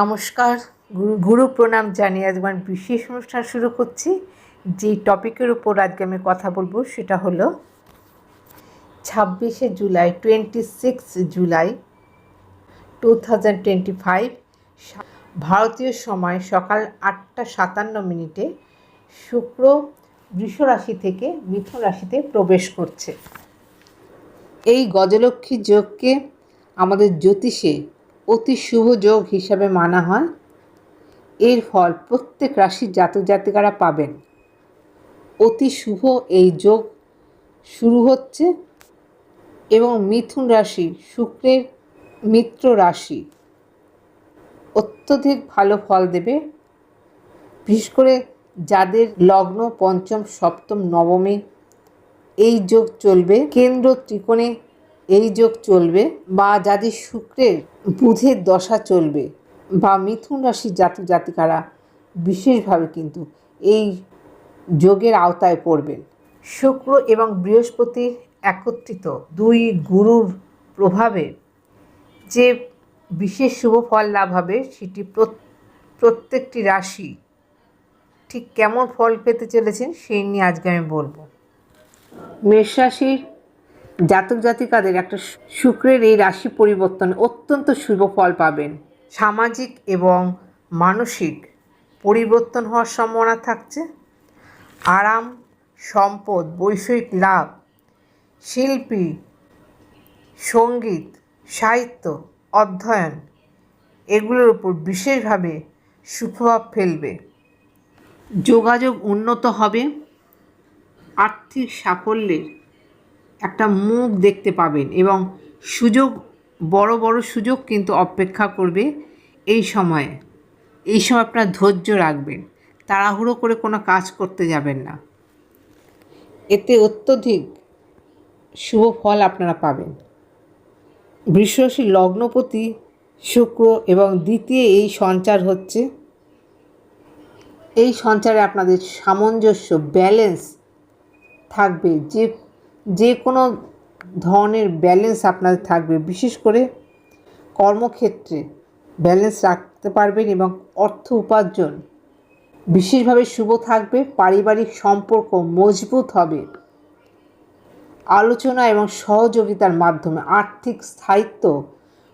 নমস্কার, গুরু গুরু প্রণাম জানিয়ে আজ আমার বিশেষ অনুষ্ঠান শুরু করছি। যে টপিকের উপর আজকে আমি কথা বলব সেটা হলো ছাব্বিশে July twenty six July two thousand twenty five ভারতীয় সময় সকাল আটটা সাতান্ন মিনিটে শুক্র বৃষ রাশি থেকে মিথুন রাশিতে প্রবেশ করছে। এই গজলক্ষ্মী যোগকে আমাদের জ্যোতিষে অতি শুভ যোগ হিসাবে মানা হয়। এর ফল প্রত্যেক রাশির জাতক জাতিকারা পাবেন। অতি শুভ এই যোগ শুরু হচ্ছে এবং মিথুন রাশি শুক্রের মিত্র রাশি অত্যধিক ভালো ফল দেবে। বিশেষ করে যাদের লগ্ন পঞ্চম, সপ্তম, নবমে এই যোগ চলবে। কেন্দ্র ত্রিকোণে এই যোগ চলবে বা যাদের শুক্রের বুধের দশা চলবে বা মিথুন রাশির জাতক জাতিকারা বিশেষভাবে কিন্তু এই যোগের আওতায় পড়বেন। শুক্র এবং বৃহস্পতির একত্রিত দুই গুরুর প্রভাবে যে বিশেষ শুভ ফল লাভ হবে সেটি প্রত- প্রত্যেকটি রাশি ঠিক কেমন ফল পেতে চলেছেন সেই নিয়ে আজকে আমি বলব। মেষ রাশির জাতক জাতিকাদের একটা শুক্রের এই রাশি পরিবর্তন অত্যন্ত শুভ ফল পাবেন। সামাজিক এবং মানসিক পরিবর্তন হওয়ার সম্ভাবনা থাকছে। আরাম, সম্পদ বৈষয়িক লাভ, শিল্পী, সংগীত, সাহিত্য, অধ্যয়ন, এগুলোর উপর বিশেষভাবে সুপ্রভাব ফেলবে। যোগাযোগ উন্নত হবে। আর্থিক সাফল্যের একটা মুখ দেখতে পাবেন এবং সুযোগ, বড় বড় সুযোগ কিন্তু অপেক্ষা করবে এই সময়ে। এই সময় আপনার ধৈর্য রাখবেন। তাড়াহুড়ো করে কোনো কাজ করতে যাবেন না। এতে অত্যধিক শুভ ফল আপনারা পাবেন। বৃষরাশি লগ্নপতি, শুক্র এবং দ্বিতীয় এই সঞ্চার হচ্ছে। এই সঞ্চারে আপনাদের সামঞ্জস্য, ব্যালেন্স থাকবে। যে যে কোনো ধরনের ব্যালেন্স আপনাদের থাকবে, বিশেষ করে কর্মক্ষেত্রে ব্যালেন্স রাখতে পারবেন এবং অর্থ উপার্জন বিশেষভাবে শুভ থাকবে, পারিবারিক সম্পর্ক মজবুত হবে। আলোচনা এবং সহযোগিতার মাধ্যমে আর্থিক স্থায়িত্ব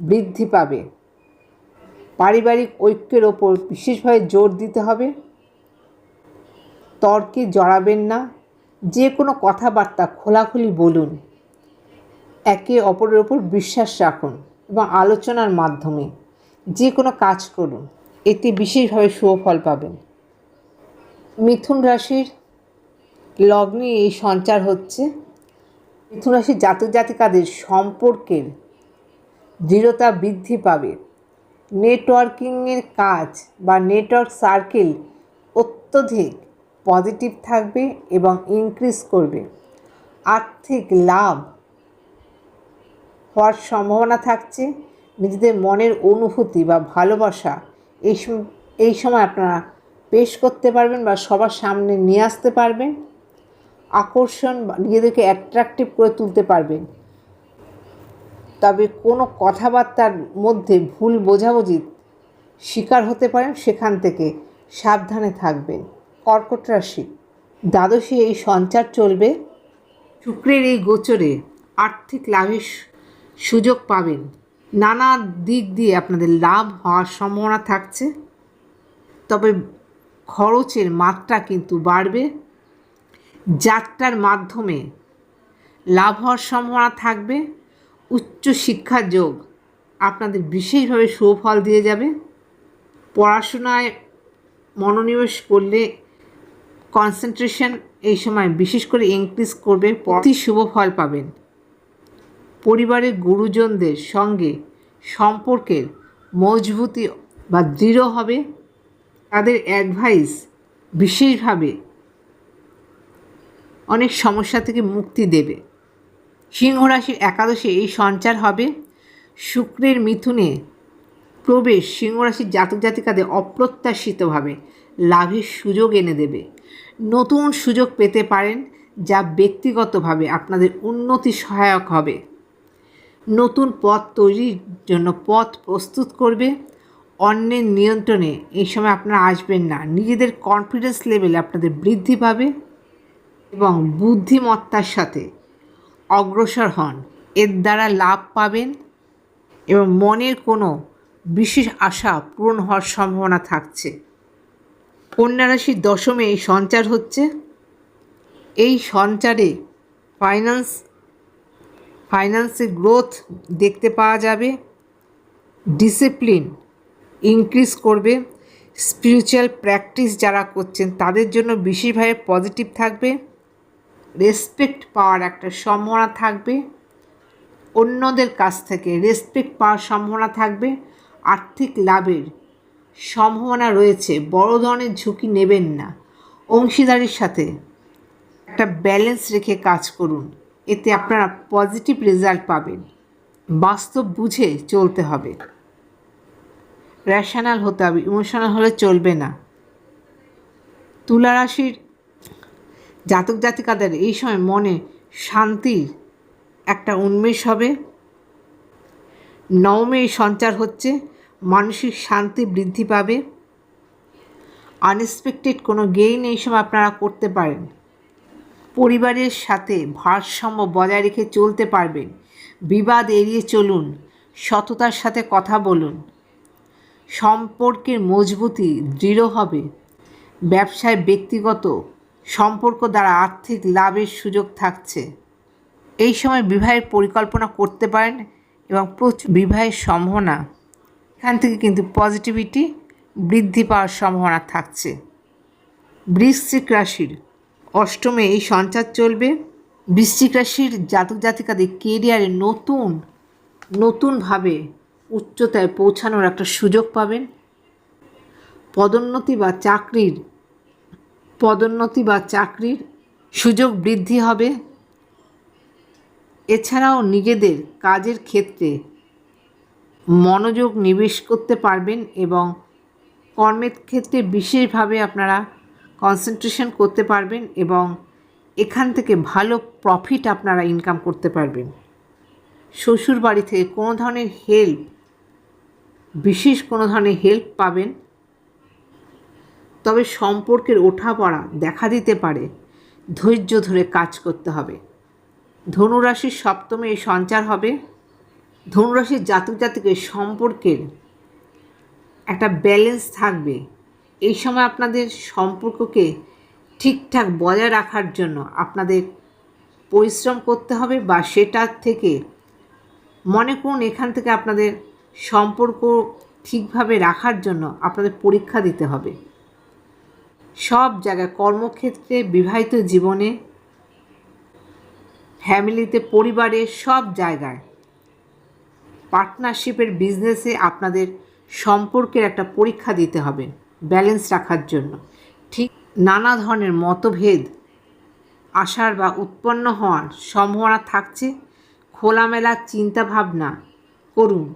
বৃদ্ধি পাবে। পারিবারিক ঐক্যের ওপর বিশেষভাবে জোর দিতে হবে। তর্কে জড়াবেন না। যে কোনো কথাবার্তা খোলাখুলি বলুন। একে অপরের ওপর বিশ্বাস রাখুন এবং আলোচনার মাধ্যমে যে কোনো কাজ করুন, এতে বিশেষভাবে সুফল পাবেন। মিথুন রাশির লগ্নে এই সঞ্চার হচ্ছে। মিথুন রাশির জাতক জাতিকাদের সম্পর্কের দৃঢ়তা বৃদ্ধি পাবে। নেটওয়ার্কিংয়ের কাজ বা নেটওয়ার্ক সার্কেল অত্যধিক পজিটিভ থাকবে এবং ইনক্রিজ করবে। আর্থিক লাভ হওয়ার সম্ভাবনা থাকছে। নিজেদের মনের অনুভূতি বা ভালোবাসা এই এই সময় আপনারা পেশ করতে পারবেন বা সবার সামনে নিয়ে আসতে পারবেন। আকর্ষণ বা নিজেদেরকে অ্যাট্রাকটিভ করে তুলতে পারবেন। তবে কোনো কথাবার্তার মধ্যে ভুল বোঝাবুঝি শিকার হতে পারেন, সেখান থেকে সাবধানে থাকবেন। কর্কট রাশি। দ্বাদশে এই সঞ্চার চলবে। শুক্রের এই গোচরে আর্থিক লাভের সুযোগ পাবেন। নানা দিক দিয়ে আপনাদের লাভ হওয়ার সম্ভাবনা থাকছে। তবে খরচের মাত্রা কিন্তু বাড়বে। যাত্রার মাধ্যমে লাভ হওয়ার সম্ভাবনা থাকবে। উচ্চ শিক্ষার যোগ আপনাদের বিশেষভাবে সুফল দিয়ে যাবে। পড়াশোনায় মনোনিবেশ করলে কনসেন্ট্রেশন এই সময় বিশেষ করে ইনক্রিজ করবে, অতি শুভ ফল পাবেন। পরিবারের গুরুজনদের সঙ্গে সম্পর্কের মজবুতি বা দৃঢ় হবে। তাদের অ্যাডভাইস বিশেষভাবে অনেক সমস্যা থেকে মুক্তি দেবে। সিংহ রাশির একাদশে এই সঞ্চার হবে। শুক্রের মিথুনে প্রবেশ সিংহ রাশির জাতক জাতিকাদের অপ্রত্যাশিতভাবে লাভের সুযোগ এনে দেবে। নতুন সুযোগ পেতে পারেন যা ব্যক্তিগতভাবে আপনাদের উন্নতি সহায়ক হবে। নতুন পথ তৈরির জন্য পথ প্রস্তুত করবে। অন্যের নিয়ন্ত্রণে এই সময় আপনারা আসবেন না। নিজেদের কনফিডেন্স লেভেল আপনাদের বৃদ্ধি পাবে এবং বুদ্ধিমত্তার সাথে অগ্রসর হন। এর দ্বারা লাভ পাবেন এবং মনের কোনো বিশেষ আশা পূরণ হওয়ার সম্ভাবনা থাকছে। কন্যা রাশির দশমে এই সঞ্চার হচ্ছে। এই সঞ্চারে ফাইন্যান্স ফাইন্যান্সে গ্রোথ দেখতে পাওয়া যাবে। ডিসিপ্লিন ইনক্রিজ করবে। স্পিরিচুয়াল প্র্যাকটিস যারা করছেন, তাদের জন্য বিশেষভাবে পজিটিভ থাকবে। রেসপেক্ট পাওয়ার একটা সম্ভাবনা থাকবে। অন্যদের কাছ থেকে রেসপেক্ট পাওয়ার সম্ভাবনা থাকবে। আর্থিক লাভের সম্ভাবনা রয়েছে, বড় ধরনের ঝুঁকি নেবেন না। অংশীদারির সাথে একটা ব্যালেন্স রেখে কাজ করুন, এতে আপনারা পজিটিভ রেজাল্ট পাবেন। বাস্তব বুঝে চলতে হবে। র্যাশনাল হতে হবে ইমোশনাল হলে চলবে না। তুলা রাশির জাতক জাতিকাদের এই সময় মনে শান্তির একটা উন্মেষ হবে। নবমে সঞ্চার হচ্ছে। মানসিক শান্তি বৃদ্ধি পাবে। আনএক্সপেক্টেড কোনো গেইন এই সময় আপনারা করতে পারেন। পরিবারের সাথে ভারসাম্য বজায় রেখে চলতে পারবেন। বিবাদ এড়িয়ে চলুন, সততার সাথে কথা বলুন। সম্পর্কের মজবুতি দৃঢ় হবে। ব্যবসায় ব্যক্তিগত সম্পর্ক দ্বারা আর্থিক লাভের সুযোগ থাকছে। এই সময় বিবাহের পরিকল্পনা করতে পারেন এবং প্রচুর বিবাহের সম্ভাবনা। এখান থেকে কিন্তু পজিটিভিটি বৃদ্ধি পাওয়ার সম্ভাবনা থাকছে। বৃশ্চিক রাশির অষ্টমে এই সঞ্চার চলবে। বৃশ্চিক রাশির জাতক জাতিকাদের কেরিয়ারে নতুন, নতুনভাবে উচ্চতায় পৌঁছানোর একটা সুযোগ পাবেন। পদোন্নতি বা চাকরির, পদোন্নতি বা চাকরির সুযোগ বৃদ্ধি হবে। এছাড়াও নিজেদের কাজের ক্ষেত্রে মনোযোগ নিবেশ করতে পারবেন এবং কর্মের ক্ষেত্রে বিশেষভাবে আপনারা কনসেন্ট্রেশন করতে পারবেন এবং এখান থেকে ভালো প্রফিট আপনারা ইনকাম করতে পারবেন। শ্বশুর বাড়ি থেকে কোনো ধরনের হেল্প বিশেষ কোনো ধরনের হেল্প পাবেন। তবে সম্পর্কের ওঠাপড়া দেখা দিতে পারে, ধৈর্য ধরে কাজ করতে হবে। ধনুরাশির সপ্তমে এই সঞ্চার হবে। ধনুরাশির জাতক জাতকের সম্পর্কের একটা ব্যালেন্স থাকবে। এই সময় আপনাদের সম্পর্ককে ঠিকঠাক বজায় রাখার জন্য আপনাদের পরিশ্রম করতে হবে বা সেটার থেকে মনে করুন এখান থেকে আপনাদের সম্পর্ক ঠিকভাবে রাখার জন্য আপনাদের পরীক্ষা দিতে হবে। সব জায়গায় কর্মক্ষেত্রে, বিবাহিত জীবনে ফ্যামিলিতে পরিবারে, সব জায়গায় পার্টনারশিপের বিজনেসে আপনাদের সম্পর্কের একটা পরীক্ষা দিতে হবে, ব্যালেন্স রাখার জন্য। ঠিক নানা ধরনের মতভেদ আসার বা উৎপন্ন হওয়ার সম্ভাবনা থাকছে। খোলামেলা চিন্তাভাবনা করুন।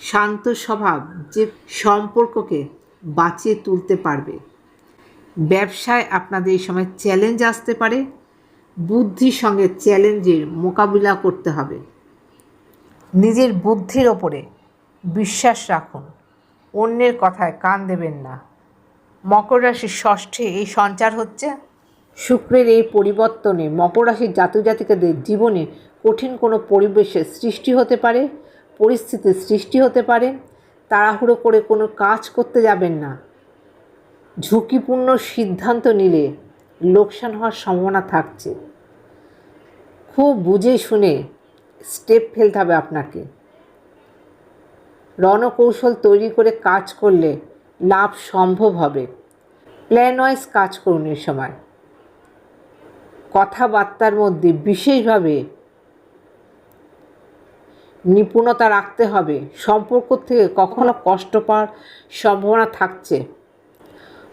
শান্ত স্বভাব যে সম্পর্ককে বাঁচিয়ে তুলতে পারবে। ব্যবসায় আপনাদের এই সময় চ্যালেঞ্জ আসতে পারে। বুদ্ধির সঙ্গে চ্যালেঞ্জের মোকাবিলা করতে হবে। নিজের বুদ্ধির ওপরে বিশ্বাস রাখুন। অন্যের কথায় কান দেবেন না। মকর রাশির ষষ্ঠে এই সঞ্চার হচ্ছে। শুক্রের এই পরিবর্তনে মকর রাশির জাতক জাতিকাদের জীবনে কঠিন কোনো পরিবেশের সৃষ্টি হতে পারে, পরিস্থিতির সৃষ্টি হতে পারে। তাড়াহুড়ো করে কোনো কাজ করতে যাবেন না। ঝুঁকিপূর্ণ সিদ্ধান্ত নিলে লোকসান হওয়ার সম্ভাবনা থাকছে। খুব বুঝে শুনে স্টেপ ফেলতে হবে আপনাকে। রণকৌশল তৈরি করে কাজ করলে লাভ সম্ভব হবে। প্ল্যান ওয়াইজ কাজ করুন এ সময়। কথাবার্তার মধ্যে বিশেষভাবে নিপুণতা রাখতে হবে। সম্পর্ক থেকে কখনো কষ্ট পাওয়ার সম্ভাবনা থাকছে।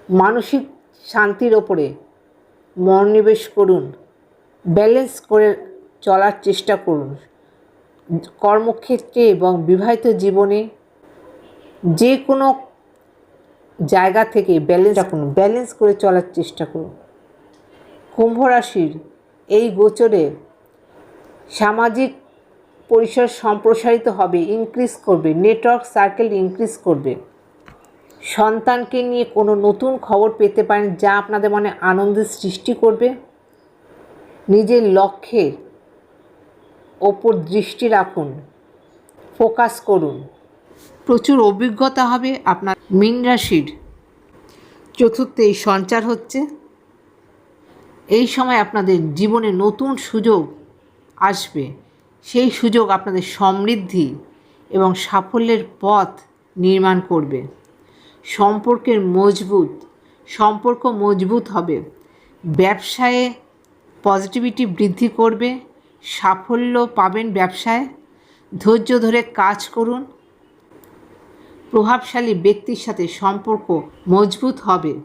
মানসিক শান্তির ওপরে মনোনিবেশ করুন। ব্যালেন্স করে চলার চেষ্টা করুন। কর্মক্ষেত্রে এবং বিবাহিত জীবনে যে কোনো জায়গা থেকে ব্যালেন্স রাখুন ব্যালেন্স করে চলার চেষ্টা করুন। কুম্ভ রাশির এই গোচরে সামাজিক পরিসর সম্প্রসারিত হবে ইনক্রিজ করবে নেটওয়ার্ক সার্কেল ইনক্রিজ করবে। সন্তানকে নিয়ে কোনো নতুন খবর পেতে পারেন যা আপনাদের মনে আনন্দের সৃষ্টি করবে। নিজের লক্ষ্যের ওপর দৃষ্টি রাখুন। ফোকাস করুন। প্রচুর অভিজ্ঞতা হবে আপনার মীন রাশির। চতুর্থে এই সঞ্চার হচ্ছে। এই সময় আপনাদের জীবনে নতুন সুযোগ আসবে। সেই সুযোগ আপনাদের সমৃদ্ধি এবং সাফল্যের পথ নির্মাণ করবে। সম্পর্কের মজবুত, সম্পর্ক মজবুত হবে। ব্যবসায়ে পজিটিভিটি বৃদ্ধি করবে। সাফল্য পাবেন ব্যবসায়। ধৈর্য ধরে কাজ করুন। প্রভাবশালী ব্যক্তির সাথে সম্পর্ক মজবুত হবে।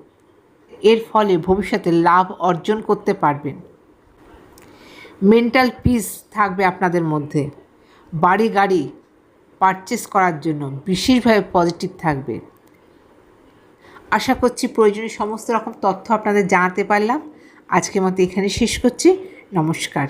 এর ফলে ভবিষ্যতে লাভ অর্জন করতে পারবেন। মেন্টাল পিস থাকবে আপনাদের মধ্যে। বাড়ি গাড়ি পারচেস করার জন্য বিশেষভাবে পজিটিভ থাকবে। আশা করছি প্রয়োজনীয় সমস্ত রকম তথ্য আপনাদের জানাতে পারলাম। আজকের মতো এখানে শেষ করছি। নমস্কার।